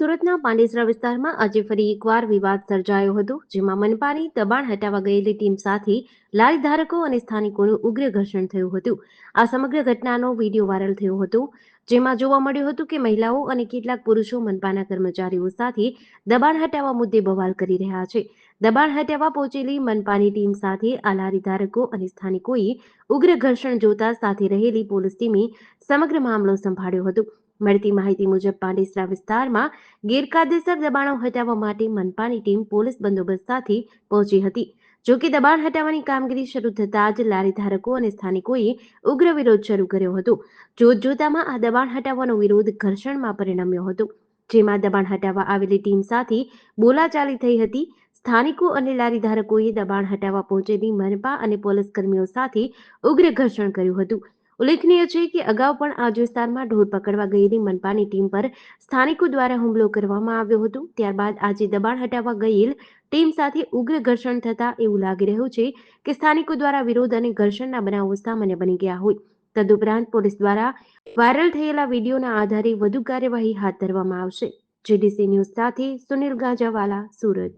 સુરતના પાંડેસરા વિસ્તારમાં આજે ફરી એકવાર વિવાદ સર્જાયો હતો, જેમાં મનપાની દબાણ હટાવવા ગયેલી ટીમ સાથે લારી ધારકો અને સ્થાનિકોનું ઉગ્ર ઘર્ષણ થયું હતું. આ સમગ્ર ઘટનાનો વીડિયો વાયરલ થયો હતો, જેમાં જોવા મળ્યું હતું કે મહિલાઓ અને કેટલાક પુરુષો મનપાના કર્મચારીઓ સાથે દબાણ હટાવવા મુદ્દે બવાલ કરી રહ્યા છે. દબાણ હટાવવા પહોંચેલી મનપાની ટીમ સાથે આ ધારકો અને સ્થાનિકોએ ઉગ્ર ઘર્ષણ જોતા સાથે રહેલી પોલીસ ટીમે સમગ્ર મામલો સંભાળ્યો હતો. મળતી માહિતી મુજબ, પાંડેસરા વિસ્તારમાં ગેરકાયદેસર દબાણો હટાવવા માટે મનપાની ટીમ પોલીસ બંદોબસ્ત સાથે પહોંચી હતી. જો કે દબાણ હટાવવાની કામગીરી શરૂ થતાં જ લારી ધારકો અને સ્થાનિકોએ ઉગ્ર વિરોધ શરૂ કર્યો હતો. જોત જોતામાં આ દબાણ હટાવવાનો વિરોધ ઘર્ષણમાં પરિણમ્યો હતો. જેમાં દબાણ હટાવવા આવેલી ટીમ સાથે બોલાચાલી થઈ હતી. સ્થાનિકો અને લારી ધારકોએ દબાણ હટાવવા પહોંચેલી મનપા અને પોલીસ કર્મીઓ સાથે ઉગ્ર ઘર્ષણ કર્યું હતું. ઉલ્લેખનીય છે કે અગાઉ પણ આ જ વિસ્તારમાં ઢોર પકડવા ગયેલી મનપાની ટીમ પર સ્થાનિકો દ્વારા હુમલો કરવામાં આવ્યો હતો. ત્યારબાદ આજે દબાણ હટાવવા ગયેલ ટીમ સાથે ઉગ્ર ઘર્ષણ થતા એવું લાગી રહ્યું છે કે સ્થાનિકો દ્વારા વિરોધ અને ઘર્ષણના બનાવો સામાન્ય બની ગયા હોય. તદુપરાંત પોલીસ દ્વારા વાયરલ થયેલા વિડીયોના આધારે વધુ કાર્યવાહી હાથ ધરવામાં આવશે. જીડીસી ન્યૂઝ સાથે સુનિલ ગાજાવાલા, સુરત.